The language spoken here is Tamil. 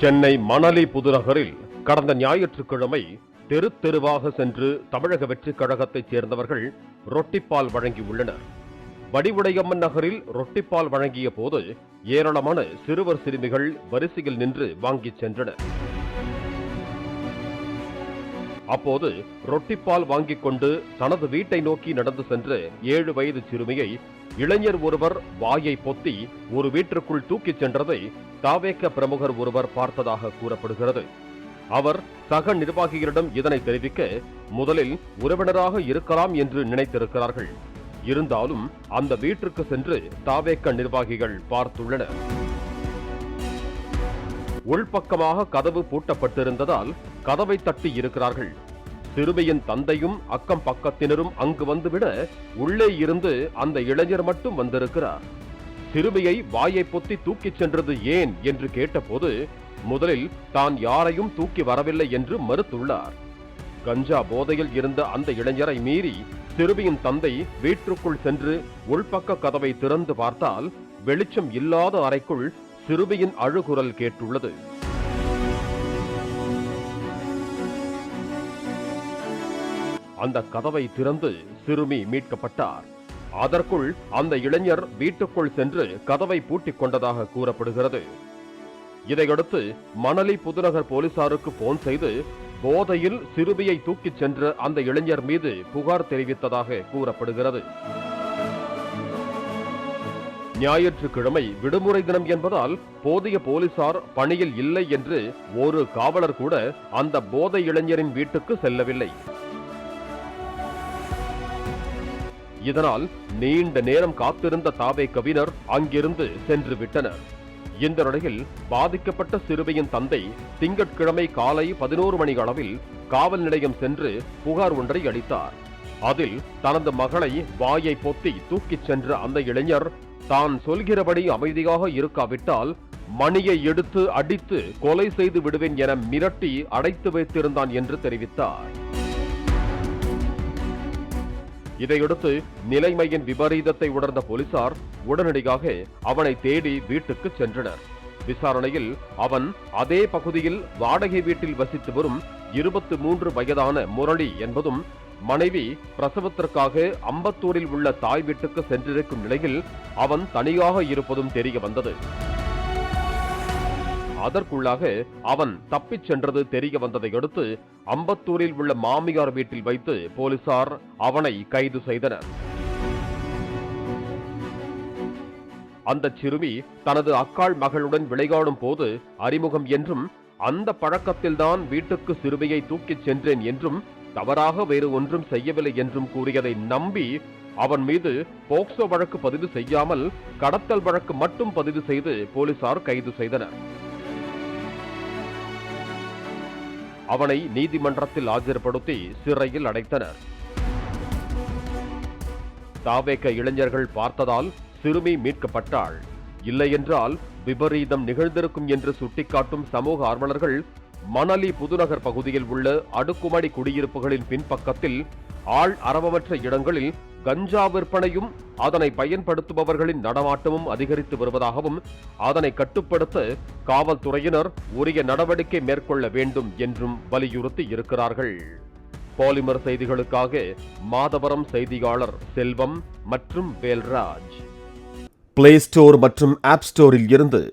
சென்னை மணலி புதுநகரில் கடந்த ஞாயிற்றுக்கிழமை தெரு தெருவாக சென்று தமிழக வெற்றிக் கழகத்தைச் சேர்ந்தவர்கள் ரொட்டிப்பால் வழங்கியுள்ளனர். வடிவுடையம்மன் நகரில் ரொட்டிப்பால் வழங்கிய போது ஏராளமான சிறுவர் சிறுமிகள் வரிசையில் நின்று வாங்கிச் சென்றனர். அப்போது ரொட்டிப்பால் வாங்கிக் கொண்டு தனது வீட்டை நோக்கி நடந்து சென்று ஏழு வயது சிறுமியை இளைஞர் ஒருவர் வாயை பொத்தி ஒரு வீட்டிற்குள் தூக்கிச் சென்றதை தாவேக்க பிரமுகர் ஒருவர் பார்த்ததாக கூறப்படுகிறது. அவர் சக நிர்வாகிகளிடம் இதனை தெரிவிக்க முதலில் உறவினராக இருக்கலாம் என்று நினைத்திருக்கிறார்கள். இருந்தாலும் அந்த வீட்டிற்கு சென்று தாவேக்க நிர்வாகிகள் பார்த்துள்ளனர். உள்பக்கமாக கதவு பூட்டப்பட்டிருந்ததால் கதவை தட்டி இருக்கிறார்கள். சிறுமியின் தந்தையும் அக்கம் பக்கத்தினரும் அங்கு வந்துவிட உள்ளே இருந்து அந்த இளைஞர் மட்டும் வந்திருக்கிறார். சிறுமியை வாயை பொத்தி தூக்கிச் சென்றது ஏன் என்று கேட்டபோது முதலில் தான் யாரையும் தூக்கி வரவில்லை என்று மறுத்துள்ளார். கஞ்சா போதையில் இருந்த அந்த இளைஞரை மீறி சிறுமியின் தந்தை வீட்டிற்குள் சென்று உள்பக்க கதவை திறந்து பார்த்தால் வெளிச்சம் இல்லாத அறைக்குள் சிறுமியின் அழுகுரல் கேட்டுள்ளது. அந்த கதவை திறந்து சிறுமி மீட்கப்பட்டார். அதற்குள் அந்த இளைஞர் வீட்டுக்குள் சென்று கதவை பூட்டிக் கொண்டதாக கூறப்படுகிறது. இதையடுத்து மணலி புதுநகர் போலீசாருக்கு போன் செய்து போதையில் சிறுமியை தூக்கிச் சென்ற அந்த இளைஞர் மீது புகார் தெரிவித்ததாக கூறப்படுகிறது. ஞாயிற்றுக்கிழமை விடுமுறை தினம் என்பதால் போதிய போலீசார் பணியில் இல்லை என்று ஒரு காவலர் கூட அந்த போதை இளைஞரின் வீட்டுக்கு செல்லவில்லை. இதனால் நீண்ட நேரம் காத்திருந்த தாவே கவினர் அங்கிருந்து சென்று விட்டனர். இந்த நிலையில் பாதிக்கப்பட்ட சிறுவையின் தந்தை திங்கட்கிழமை காலை பதினோரு மணி அளவில் காவல் நிலையம் சென்று புகார் ஒன்றை அளித்தார். அதில் தனது மகளை வாயை பொத்தி தூக்கிச் சென்ற அந்த இளைஞர் தான் சொல்கிறபடி அமைதியாக இருக்காவிட்டால் மணியை எடுத்து அடித்து கொலை செய்து விடுவேன் என மிரட்டி அடைத்து வைத்திருந்தான் என்று தெரிவித்தார். இதையடுத்து நிலைமையின் விபரீதத்தை உணர்ந்த போலீசார் உடனடியாக அவனை தேடி வீட்டுக்கு சென்றனர். விசாரணையில் அவன் அதே பகுதியில் வாடகை வீட்டில் வசித்து வரும் இருபத்தி மூன்று வயதான முரளி என்பதும் மனைவி பிரசவத்திற்காக அம்பத்தூரில் உள்ள தாய் வீட்டுக்கு சென்றிருக்கும் நிலையில் அவன் தனியாக இருப்பதும் தெரிய வந்தது. அதற்குள்ளாக அவன் தப்பிச் சென்றது தெரிய வந்ததை அடுத்து அம்பத்தூரில் உள்ள மாமியார் வீட்டில் வைத்து போலீசார் அவனை கைது செய்தனர். அந்த சிறுமி தனது அக்காள் மகளுடன் விளையாடும் போது அறிமுகம் என்றும் அந்த பழக்கத்தில்தான் வீட்டுக்கு சிறுமியை தூக்கிச் சென்றேன் என்றும் தவறாக வேறு ஒன்றும் செய்யவில்லை என்றும் கூறியதை நம்பி அவன் மீது போக்சோ வழக்கு பதிவு செய்யாமல் கடத்தல் வழக்கு மட்டும் பதிவு செய்து போலீசார் கைது செய்தனர். அவனை நீதிமன்றத்தில் ஆஜர்படுத்தி சிறையில் அடைத்தனர். தாவேக்க இளைஞர்கள் பார்த்ததால் சிறுமி மீட்கப்பட்டாள். இல்லையென்றால் விபரீதம் நிகழ்ந்திருக்கும் என்று சுட்டிக்காட்டும் சமூக ஆர்வலர்கள் மணலி புதுநகர் பகுதியில் உள்ள அடுக்குமடி குடியிருப்புகளின் பின்பக்கத்தில் ஆள் அரவமற்ற இடங்களில் கஞ்சா விற்பனையும் அதனை பயன்படுத்துபவர்களின் நடமாட்டமும் அதிகரித்து வருவதாகவும் அதனை கட்டுப்படுத்த காவல்துறையினர் உரிய நடவடிக்கை மேற்கொள்ள வேண்டும் என்றும் வலியுறுத்தி இருக்கிறார்கள். பாலிமர் செய்திகளுக்காக மாதவரம் செய்தியாளர் செல்வம் மற்றும் வேல்ராஜ். பிளே ஸ்டோர் மற்றும் ஆப் ஸ்டோரில் இருந்து